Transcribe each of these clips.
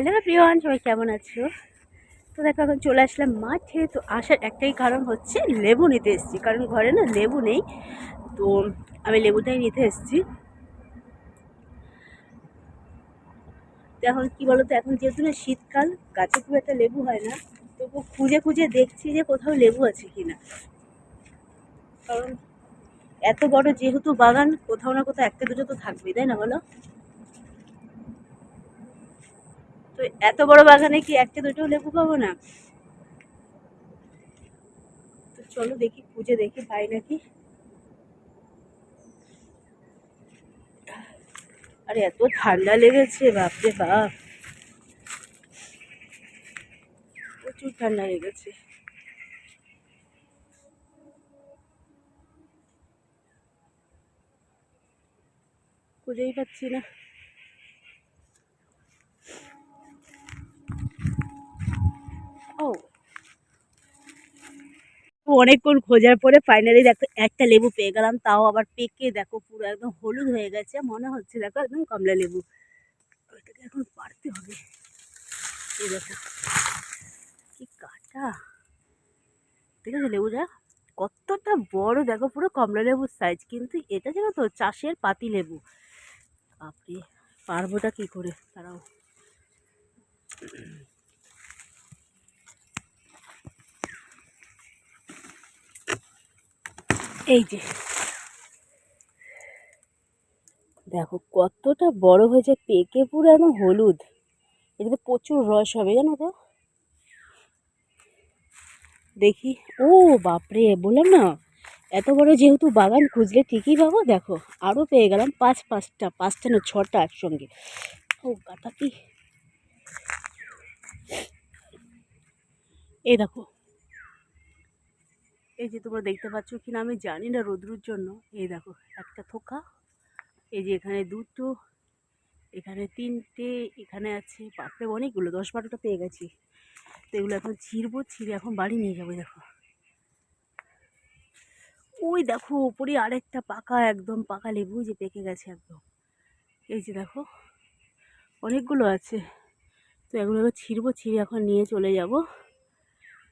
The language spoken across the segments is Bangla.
হ্যালো প্রিয়ন সবাই কেমন আছো? তো দেখো, এখন চলে আসলাম মাঠে। তো আসার একটাই কারণ হচ্ছে লেবু নিতে এসেছি। কারণ ঘরে না লেবু নেই। তো আমি লেবুটাই নিতে এসেছি। তো এখন কী বলো তো এখন যেহেতু না শীতকাল, গাছে খুব একটা লেবু হয় না। তবু খুঁজে খুঁজে দেখছি যে কোথাও লেবু আছে কি না কারণ এত বড় যেহেতু বাগান, কোথাও না কোথাও একটা দুটো তো থাকবেই, তাই না বলো? তো এত বড় বাগানে কি একটা দুটো লেবু পাবো না? তো চলো দেখি খুঁজে দেখি, পাই নাকি? আরে এত ঠান্ডা লেগেছে, বাপরে বাপ। প্রচুর ঠান্ডা লেগেছে। খুঁজেই পাচ্ছি না ও অনেকক্ষণ খোঁজার পরে ফাইনালি দেখো একটা লেবু পেয়ে গেলাম, তাও আবার পেকে দেখো পুরো একদম হলুদ হয়ে গেছে, মনে হচ্ছে দেখো একদম কমলা লেবু। ওইটাকে এখন পারতে হবে। এই দেখো, কি কাটা। ঠিক আছে লেবুটা? কতটা বড়, দেখো পুরো কমলা লেবুর সাইজ কিন্তু এটা যেন তো চাষের পাতি লেবু। আপনি পারবোটা কি করে? তারাও এই যে। দেখো, কতটা বড় হয়েছে, পেকে পুরো একদম হলুদ। এটাতে প্রচুর রস হবে, জানো তো? দেখি, ও বাপরে, বললাম না, এত বড় যেহেতু বাগান খুঁজলে ঠিকই পাবো? দেখো আরও পেয়ে গেলাম পাঁচ, পাঁচটা পাঁচটা না ছটা একসঙ্গে। ও কাটা কি? এই দেখো এই যে তোমরা দেখতে পাচ্ছ কি না, আমি জানি না রোদ্রুর জন্য। এই দেখো, একটা থোকা, এই যে এখানে দুটো, এখানে তিনটে, এখানে আছে বাপরে অনেকগুলো, দশ বারোটা পেয়ে গেছি। তো এগুলো এখন ছিঁড়বো, ছিঁড়ে এখন বাড়ি নিয়ে যাব দেখো। ওই দেখো, ওপরে আরেকটা পাকা, একদম পাকা লেবু যে পেকে গেছে একদম। এই যে দেখো, অনেকগুলো আছে। তো এগুলো ছিঁড়বো, ছিঁড়ে এখন নিয়ে চলে যাব।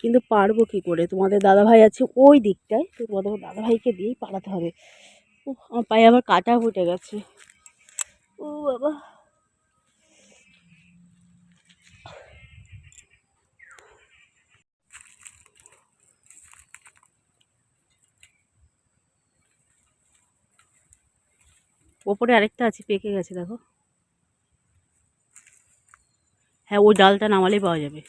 কিন্তু পারব কি করে? তোমাদের দাদাভাই আছে ওই দিকটায়, তো তোমাদের দাদাভাইকে দিয়েই পালাতে হবে। ও আমার পায়ে আবার কাটা ফুটে গেছে। ও বাবা। ওপরে আরেকটা আছে, পেকে গেছে, দেখো। হ্যাঁ ওই ডালটা নামালেই পাওয়া যাবে।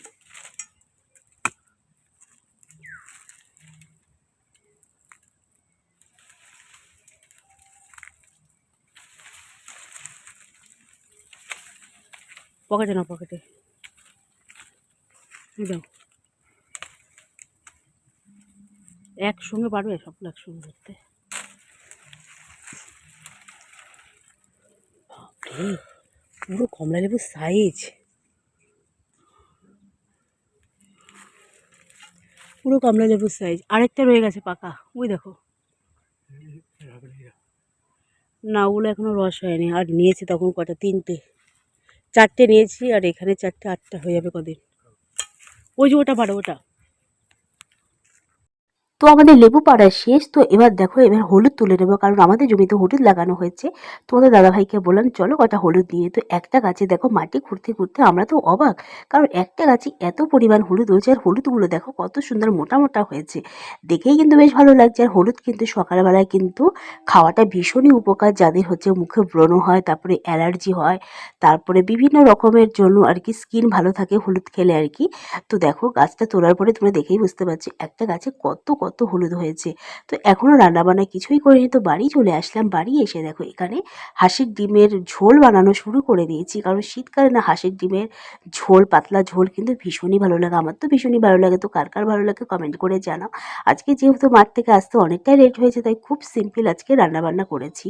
পকেটে না পকেটে। দাও। একসঙ্গে পারবে সবগুলো একসঙ্গে ধরতে পুরো কমলা লেবুর সাইজ পুরো কমলা লেবুর সাইজ আরেকটা রয়ে গেছে পাকা ওই দেখো। না ওগুলো এখনও রস হয়নি। আর নিয়েছি তখন কটা তিনটে। চারটে নিয়েছি আর এখানে চারটে আটটা হয়ে যাবে কদিন। ওই যে ওটা পারো ওটা। তো আমাদের লেবু পাড়া শেষ। তো এবার দেখো, এবার হলুদ তুলে নেব, কারণ আমাদের জমিতে হলুদ লাগানো হয়েছে। তোমাদের দাদাভাইকে বললাম, চলো কটা হলুদ নিয়ে তো একটা গাছে দেখো, মাটি খুঁড়তে খুঁড়তে আমরা তো অবাক, কারণ একটা গাছে এত পরিমাণ হলুদ হয়েছে, আর হলুদগুলো দেখো কত সুন্দর মোটা মোটা হয়েছে। দেখেই কিন্তু বেশ ভালো লাগছে, আর হলুদ কিন্তু সকালবেলায় কিন্তু খাওয়াটা ভীষণই উপকার, যাদের হচ্ছে মুখে ব্রণ হয়, তারপরে অ্যালার্জি হয়, তারপরে বিভিন্ন রকমের জন্য আর কি স্কিন ভালো থাকে হলুদ খেলে আর কি। তো দেখো, গাছটা তোলার পরে তোমরা দেখেই বুঝতে পারছ, একটা গাছে কত কত হলুদ হয়েছে। তো এখনও রান্নাবান্না কিছুই করিনি, তো বাড়ি চলে আসলাম। বাড়ি এসে দেখো এখানে হাঁসের ডিমের ঝোল বানানো শুরু করে দিয়েছি। কারণ শীতকালে না হাঁসের ডিমের ঝোল, পাতলা ঝোল কিন্তু ভীষণই ভালো লাগে। আমার তো ভীষণই ভালো লাগে। তো কার কার ভালো লাগে কমেন্ট করে জানাও। আজকে যেহেতু মাঠ থেকে আসতে অনেকটাই লেট হয়েছে, তাই খুব সিম্পল আজকে রান্নাবান্না করেছি।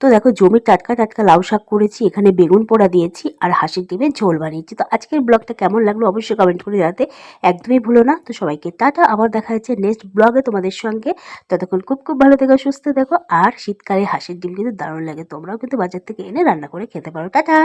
তো দেখো, জমির টাটকা টাটকা লাউ শাক করেছি, এখানে বেগুন পোড়া দিয়েছি আর হাসির ডিমের ঝোল বানিয়েছি। তো আজকের ব্লগটা কেমন লাগল অবশ্যই কমেন্ট করে জানাতে একদমই ভুলো না। তো সবাইকে টাটা, আবার দেখা যাচ্ছে নেক্সট ব্লগে তোমাদের সঙ্গে। ততক্ষণ খুব খুব ভালো থেকো, সুস্থ দেখো আর শীতকালে হাসির ডিম কিন্তু দারুণ লাগে। তোমরাও কিন্তু বাজার থেকে এনে রান্না করে খেতে পারো। টাটা!